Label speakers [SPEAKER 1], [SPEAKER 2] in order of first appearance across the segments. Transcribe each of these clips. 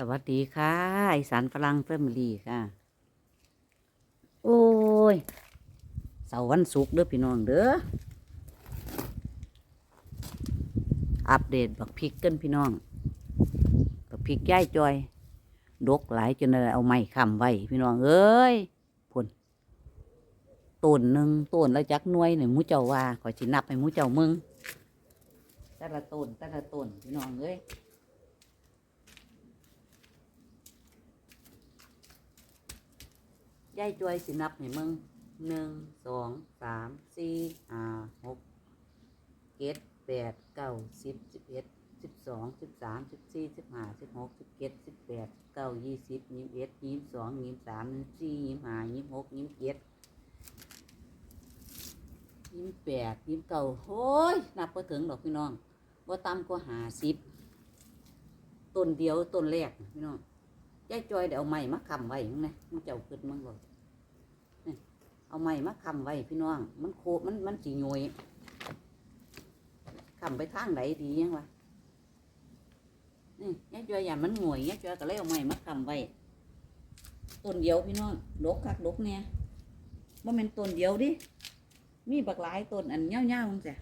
[SPEAKER 1] สวัสดีค่ะอีสานฝรั่งแฟมิลี่ค่ะ โอ้ยเสาร์วันศุกร์เด้อพี่น้องเด้ออัปเดตบักพริกกันพี่น้องบักพริกย่ายจอย ดกหลายจนได้เอาไม้ค้ำไว้พี่น้องเอ้ยพุ่นต้นหนึ่งต้นแล้วจักหน่วยเนี่ยมูเจ้าว่าขอยสินับให้มูเจ้ามึงแต่ละต้นแต่ละต้นพี่น้องเอ้ย ยายจวยสินับให้มึงหนึ่งสองสามสี่ห้าหกเจ็ดแปดเก้าสิบสิบเอ็ดสิบสองสิบสามสิบสี่สิบห้าสิบหกสิบเจ็ดสิบแปดเก้ายี่สิบยี่สิบเอ็ดยี่สิบสองยี่สิบสามยี่สิบสี่ยี่สิบห้ายี่สิบหกยี่สิบเจ็ดยี่สิบแปดยี่สิบเก้าโอ้ยนับไปถึงดอกพี่น้องว่าต่ำกว่าหาสิบต้นเดียวต้นแรกพี่น้อง ยายจอยเดี๋ยวเอาไม้มาคำไว้มึงนะมึงเจ้าขึ้นมึงบอกเอาไม้มาคำไว้พี่น้อง มันโคมันมันสีโยยคำไปทางไหนดียังวะนี่ยายจอยอย่ามันงวยยายจอยก็เลยเอาไม้มาคำไว้ต้นเดียวพี่น้องดกคักดกเนี่ยว่าเป็นต้นเดียวดิมีบักหลายต้นอันเงี้ยวๆมึงจ้ะ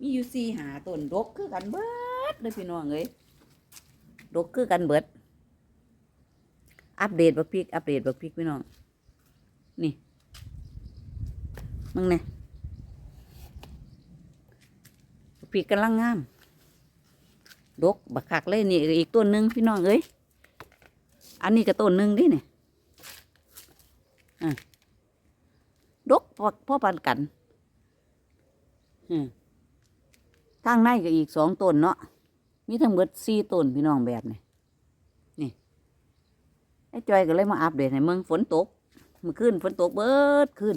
[SPEAKER 1] มีอยู่สี่หาต้นดกคือกันเบิดเลยพี่น้องเอ้ยดกคือกันเบิด อัปเดตบักพริก อัปเดตบักพริกพี่น้อง นี่มึงเนี่ยบักพริกกำลังงาม ดกบักคักเลยนี่อีกต้นหนึ่งพี่น้องเอ้ย อันนี้ก็ต้นหนึ่งดิเนี่ยดกพอพ่อปันกันทางในก็อีกสองต้นเนาะ มีทั้งหมดสี่ต้นพี่น้องแบบนี้ ไอ้จอยก็เลยมาอัปเดตให้มึงฝนตกเมื่อคืนฝนตกเบิดคืน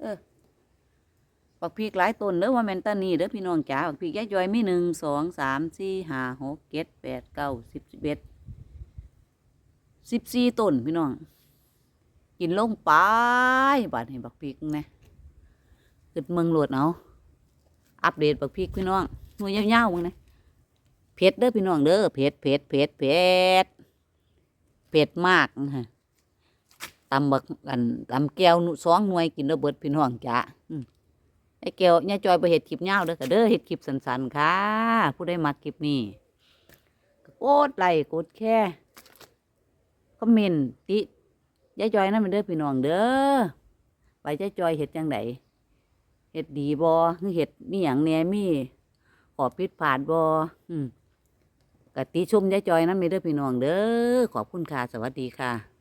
[SPEAKER 1] เออปักพริกหลายต้นเด้อว่าแมนตานี่เด้อพี่น้องจ๋าปักพริกยายจอยมีหนึ่งสองสามสี่ห้าหกเจ็ดแปดเก้าสิบสิบเอ็ดสิบสี่ต้นพี่น้อง กินลงไปบาดให้บักพริกนะขึ้นเมืองโหลดเอาอัปเดตบักพริกพี่น้องหน่วยยาวๆมึงนะเผ็ดเด้อพี่น้องเด้อเผ็ดเผ็ดเผ็ดเผ็ด เผ็ดมากนะฮะตำบักอันตำแก้วนุสองหน่วยกินแล้วเบิดพี่น้องจ้ะไอ้แก้วเนี่ยจอยไปเห็ดคลิปยาเด้อค่ะเด้อเห็ดคลิปสั้นๆค่ะ ผู้ได้มาคลิปนี้ก็กดไลค์กดแค่คอมเมนต์ติยายจอยนั่นเป็นเด้อพี่น้องเด้อไปยายจอยเห็ดจังไดเห็ดดีบอคือเห็ดมีอย่างแหน่มีขอพิษผ่านบออืม กติชมยายจอยนะมีเด้อพี่น้องเด้อขอบคุณค่ะ สวัสดีค่ะ